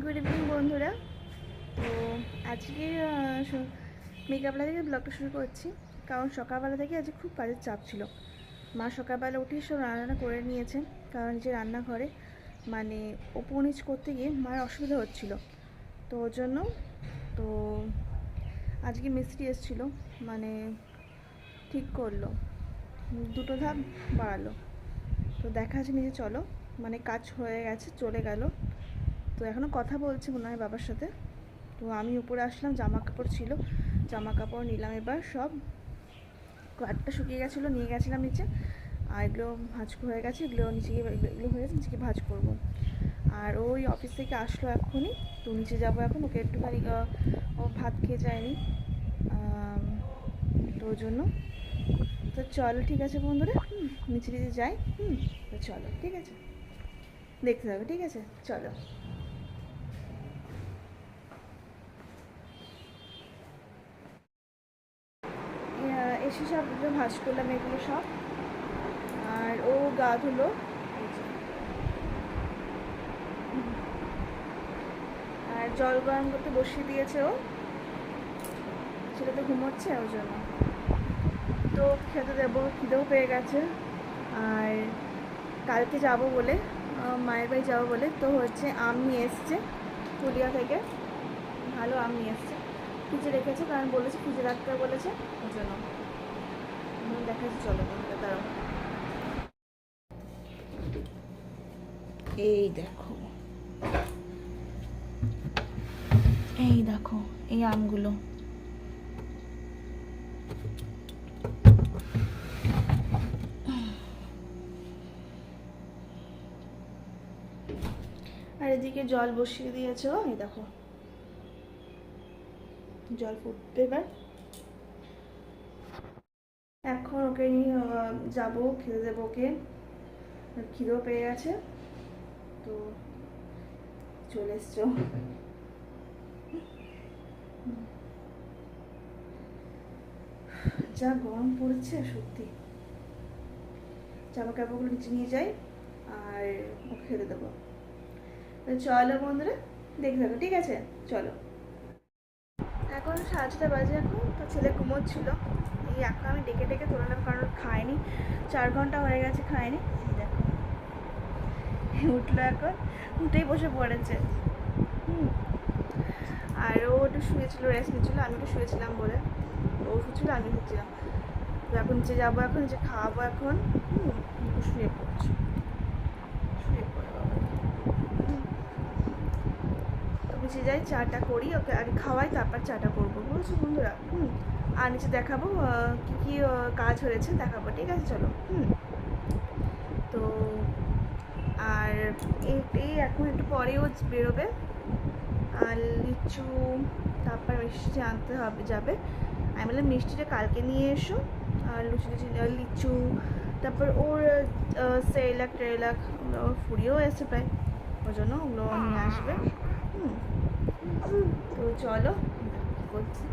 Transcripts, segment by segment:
Good evening বন্ধুরা। তো আজকে মেকআপলা থেকে ব্লগটা শুরু করছি। কারণ সকালবেলা থেকে আজকে খুব কাজের চাপ ছিল। মা সকালবেলা উঠে সব রান্না করে নিয়েছে কারণ যে রান্নাঘরে মানে ওপর করতে গিয়ে মায়ের অসুবিধা হচ্ছিল। তো ওর জন্য, তো আজকে মিস্ত্রি এসেছিল মানে ঠিক করল। দুটো ধাপ বাড়ালো। তো দেখা আছে নিজে চলো মানে কাজ হয়ে গেছে, চলে গেল। তো এখনও কথা বলছি মনে হয় বাবার সাথে। তো আমি উপরে আসলাম জামা কাপড় ছিল জামা কাপড় নিলাম এবার সব কয়েকটা শুকিয়ে গেছিল নিয়ে গেছিলাম নিচে। আর এগুলো ভাজ হয়ে গেছে এগুলো নিচে গিয়ে এগুলো হয়ে গেছে নিচে গিয়ে ভাজ করব। আর ওই অফিস থেকে আসলো এখনই তো নিচে যাব এখন ওকে একটুখানি ও ভাত খেয়ে যায়নি। তো ওর জন্য। তো চলো ঠিক আছে বন্ধুরা হুম, নিচে নিচে যাই হুম তো চলো ঠিক আছে। দেখতে হবে ঠিক আছে চলো এ- এসে সব ভাজ করলাম এগুলো সব। আর ও গা ধুলো। আর জল গরম করতে বসিয়ে দিয়েছে ও। সেটা তো ঘুমোচ্ছে ওর জন্য। তো খেতে দেবো, খিদেও পেয়ে গেছে। আর কালকে যাব বলে মায়ের বাড়ি যাব বলে, তো হচ্ছে আম নিয়ে এসছে পুলিয়া থেকে। ভালো আম নিয়ে এসছে। ফ্রিজে রেখেছে, কারণ বলেছে ফ্রিজে রাখতে বলেছে, ওর জন্য। চলো দাঁড়াও এই দেখো এই দেখো এই আমগুলো আর এদিকে জল বসিয়ে দিয়েছে, এই দেখো। জল ফুটবে এবার এখন ওকে নিয়ে যাব, খেতে দেবো ওকে। খিদেও পেয়ে গেছে। তো চলে এসছো যা গরম পড়েছে, সত্যি। জামা কাপড়গুলো নিচে নিয়ে যাই, আর ওকে খেতে দেবো। চলো বন্ধুরা দেখতে থাকো, ঠিক আছে? চলো। এখন সাড়ে ছটা বাজে এখন, তো ছেলে ঘুমোচ্ছিল। এখন আমি ডেকে ডেকে তোলালাম কারণ খায়নি চার ঘণ্টা হয়ে গেছে খায়নি দেখো। উঠল এখন। উঠেই বসে পড়েছে। হুম। আর ও একটু শুয়েছিল রেস্ট নিচ্ছিল, আমি একটু শুয়েছিলাম বলে। ও শুয়েছিল আমি শুয়েছিলাম তো এখন নিচে যাব এখন নিচে খাওয়াবো এখন শুয়ে পড়ছি। শুয়ে পড়ে যাই, চাটা করি, ওকে আগে খাওয়াই, তারপর চাটা করব। বুঝেছ বন্ধুরা, হুম আর নিচে দেখাবো কি কি কাজ হয়েছে, দেখাবো, ঠিক আছে, চলো, হুম। তো, আর এই এখন একটু পরেও বেরোবে। আর লিচু, তারপর মিষ্টি আনতে হবে, যাবে। আমি বললাম, মিষ্টিটা কালকে নিয়ে এসো। আর লুচি লুচি, লিচু তারপর ওর সেলাক টেলাক ওর ফুরিয়েও এসে প্রায়। ওই জন্য ওগুলো নিয়ে আসবে। হুম। তো চলো করছি?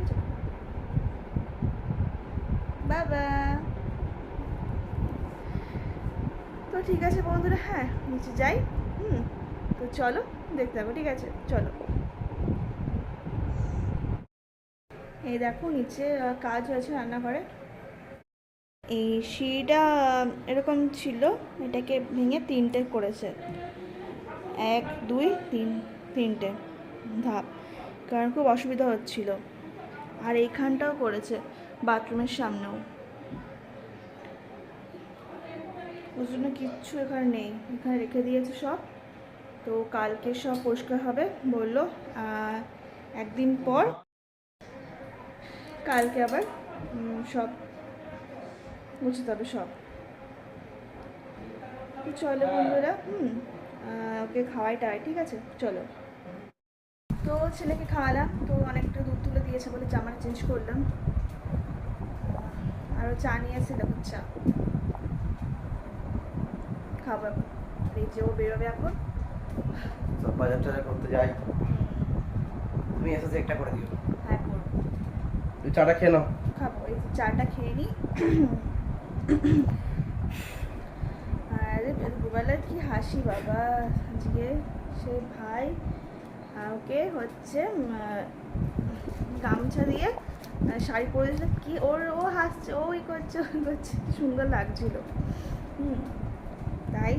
বাবা। তো ঠিক আছে বন্ধুরা হ্যাঁ নিচে যাই। হুম, তো চলো, দেখতে থাকো, ঠিক আছে? চলো। এই দেখো, নিচে কাজ হয়েছে রান্নাঘরে। এই সিঁড়িটা, এরকম ছিল, এটাকে ভেঙে তিনটে করেছে। এক, দুই, তিন, তিনটে ধাপ, কারণ খুব অসুবিধা হচ্ছিল। আর এইখানটাও করেছে। বাথরুমের সামনেও। ওর জন্য কিচ্ছু এখানে নেই। এখানে রেখে দিয়েছে সব। তো কালকে সব পরিষ্কার হবে বলল একদিন পর। কালকে আবার সব মুছতে হবে সব। চলো বন্ধুরা, হুম ওকে খাওয়াই টাই ঠিক আছে? চলো। তো ছেলেকে খাওয়ালাম, তো অনেকটা দুধ তুলে দিয়েছে বলে জামাটা চেঞ্জ করলাম। আরও চা নিয়ে এসে দেখো চা। খাব এখন। এই যে ও বেরোবে এখন। সব বাজার টাজার করতে যাই। তুমি এসে একটা করে দিও। হ্যাঁ করব। চাটা খেয়ে নাও। খাব এই চাটা খেয়ে নিই আর দুবেলায় কি হাসি বাবা। আজকে সে ভাই ওকে হচ্ছে গামছা দিয়ে শাড়ি পরে দিয়েছিল কি, ওর, ও হাসছে, ও ই করছে, ও করছে, কি সুন্দর লাগছিল। হুম, তাই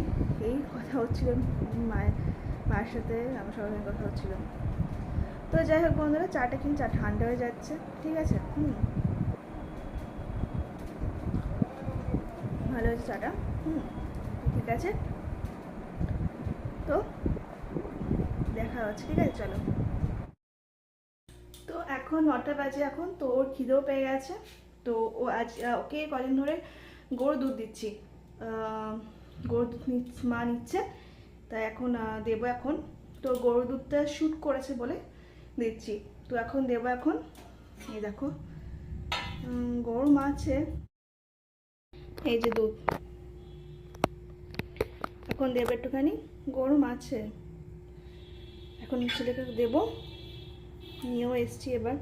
এই কথা হচ্ছিল মায়ের মায়ের সাথে আমার সবার সঙ্গে কথা হচ্ছিল। তো যাই হোক বন্ধুরা চাটা কিন্তু চা ঠান্ডা হয়ে যাচ্ছে, ঠিক আছে? হুম। ভালো হয়েছে চাটা হুম, ঠিক আছে? তো দেখা হচ্ছে, ঠিক আছে? চলো। এখন নটা বাজে এখন তো ওর খিদেও পেয়ে গেছে। তো ও আজ ওকে কদিন ধরে গরু দুধ দিচ্ছি। আহ, গরু দুধ মা নিচ্ছে তাই এখন দেবো এখন। তো গরু দুধটা শ্যুট করেছে বলে দিচ্ছি। তো এখন দেবো এখন। এই দেখো গরু মাছে এই যে দুধ। এখন দেবো একটুখানি। গরম আছে এখন ছেলেকে দেবো। নিয়েও এসছি এবার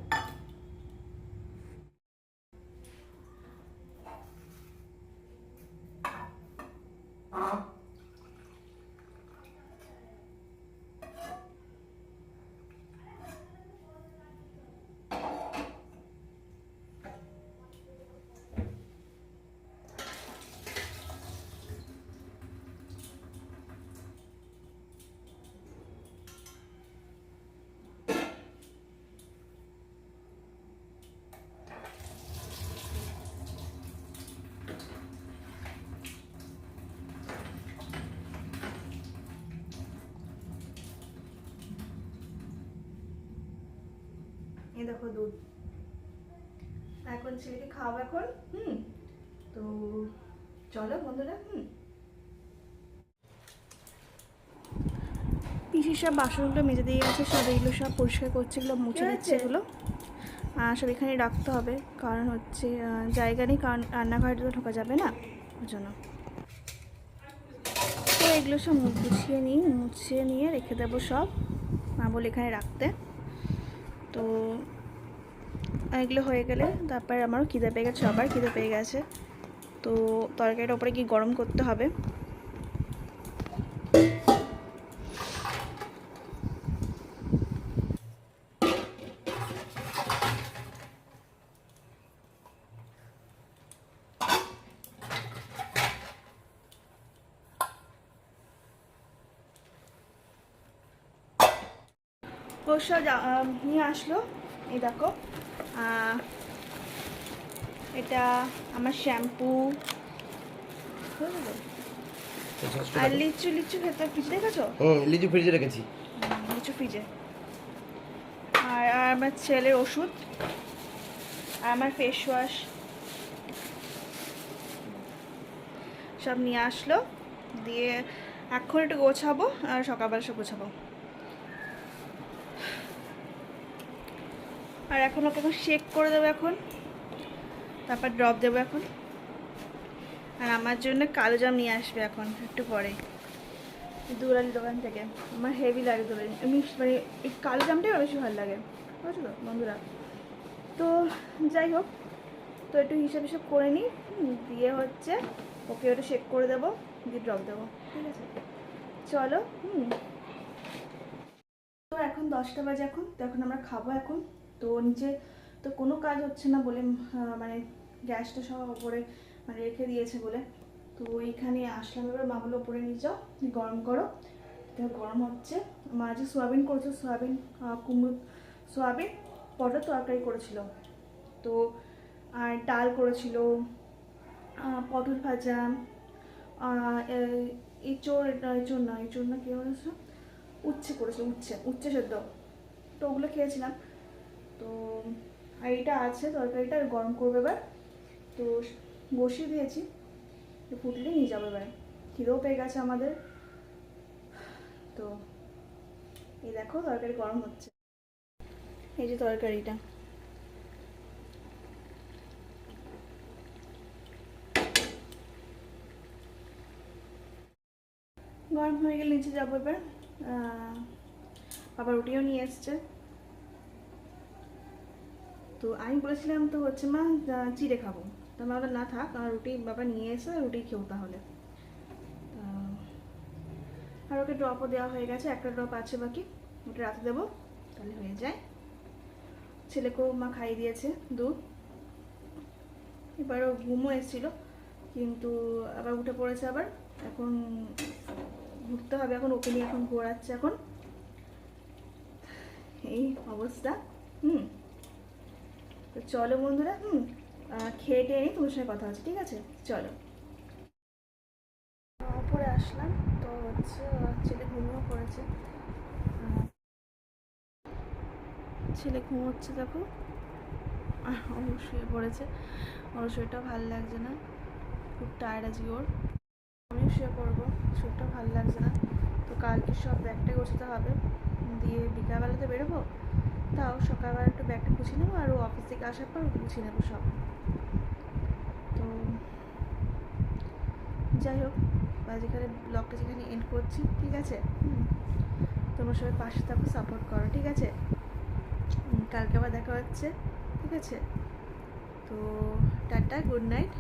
এই দেখো দুধ। এখন ছেলেকে খাওয়াবো এখন হুম? তো চলো বন্ধুরা হুম? পিসির সব বাসনগুলো মেজে দিয়ে গেছে সব এগুলো সব পরিষ্কার করছে এগুলো মুছে দিচ্ছে এগুলো। আর সব এখানে রাখতে হবে কারণ হচ্ছে জায়গা নেই কারণ রান্নাঘরে তো ঢোকা যাবে না ওই জন্য। তো এগুলো সব মুখ গুছিয়ে নিই মুছিয়ে নিয়ে রেখে দেবো সব মা বলে এখানে রাখতে। তো এগুলো হয়ে গেলে তারপর আমার খিদে পেয়ে গেছে আবার খিদে পেয়ে গেছে। তো তরকারিটা ওপরে কি গরম করতে হবে। পোষা নিয়ে আসলো। এই দেখো এটা আমার শ্যাম্পু। আর লিচু লিচু খেতে ফ্রিজ দেখেছ হুম লিচু ফ্রিজে রেখেছি। লিচু ফ্রিজে। আর আর আমার ছেলের ওষুধ। আর আমার ফেস ওয়াশ সব নিয়ে আসলো। দিয়ে এখন একটু গোছাবো আর সকালবেলা সব গোছাবো। আর এখন ওকে এখন শেক করে দেবো এখন। তারপর ড্রপ দেবো এখন। আর আমার জন্য কালো জাম নিয়ে আসবে এখন, একটু পরে। দুরালির দোকান থেকে। আমার হেভি লাগে দুরালি এমনি মানে এই কালো জামটাই আমার বেশি ভালো লাগে। বুঝছ তো, বন্ধুরা? তো যাই হোক, তো একটু হিসাব হিসাব করে নিই। দিয়ে হচ্ছে ওকে ওটা শেক করে দেবো, দিয়ে ড্রপ দেবো। ঠিক আছে? চলো, হুম। তো এখন দশটা বাজে এখন। তো এখন আমরা খাব এখন। তো নিচে তো কোনো কাজ হচ্ছে না বলে মানে গ্যাসটা সব ওপরে মানে রেখে দিয়েছে বলে। তো এইখানে আসলাম এবার মা ওপরে নিয়ে যাও গরম করো। তো গরম হচ্ছে। মা যে সোয়াবিন করেছে সোয়াবিন কুমড়ো সোয়াবিন পটল তরকারি করেছিল। তো আর ডাল করেছিল পটল ভাজা আহ, এ- এঁচোড় এটা এঁচোড় না এঁচোড় না কী বলেছে? উচ্ছে করেছিল উচ্ছে উচ্ছে সেদ্ধ। তো ওগুলো খেয়েছিলাম। তো আর এটা আছে, তরকারিটা আর গরম করবে এবার। তো বসিয়ে দিয়েছি ফুটলে নিয়ে যাব এবার। খিদেও পেয়ে গেছে আমাদের। তো এই দেখো তরকারি গরম হচ্ছে। এই যে তরকারিটা। গরম হয়ে গেলে নিচে যাব এবার। বাবা রুটিও নিয়ে এসছে। তো আমি বলেছিলাম তো হচ্ছে মা চিড়ে খাব। তো মা বলল, না থাক আর রুটি বাবা নিয়ে এসে রুটি খেও তাহলে। আর ওকে ড্রপও দেওয়া হয়ে গেছে একটা ড্রপ আছে বাকি ওটা রাতে দেবো তাহলে হয়ে যায়। ছেলেকেও মা খাইয়ে দিয়েছে দুধ। এবার ও ঘুমও এসেছিল কিন্তু আবার উঠে পড়েছে আবার। এখন ঘুরতে হবে এখন ওকে নিয়ে এখন ঘোরাচ্ছে এখন। এই অবস্থা হুম। তো চলো বন্ধুরা, হুম খেয়ে টেয়ে নিই তোমার সঙ্গে কথা হচ্ছে, ঠিক আছে? চলো। উপরে আসলাম, তো হচ্ছে ছেলে ঘুমিয়েও পড়েছে। ছেলে ঘুমোচ্ছে দেখো। আর শুয়ে পড়েছে। ওর শরীরটা ভালো লাগছে না। খুব টায়ার্ড আছি ওর। আমিও শুয়ে পড়ব শরীরটা ভালো লাগছে না। তো কালকে সব ব্যাগটা গোছাতে হবে। দিয়ে বিকালবেলাতে বেরোবো? তাও সকালবেলা একটু ব্যাগটা গুছিয়ে নেব আর ও অফিস থেকে আসার পর গুছিয়ে নেব সব। তো যাই হোক বা যেখানে ব্লগটা যেখানে এন্ড করছি, ঠিক আছে। তোমরা সবাই পাশে থাকো সাপোর্ট করো, ঠিক আছে? কালকে আবার দেখা হচ্ছে, ঠিক আছে? তো টাটা গুড নাইট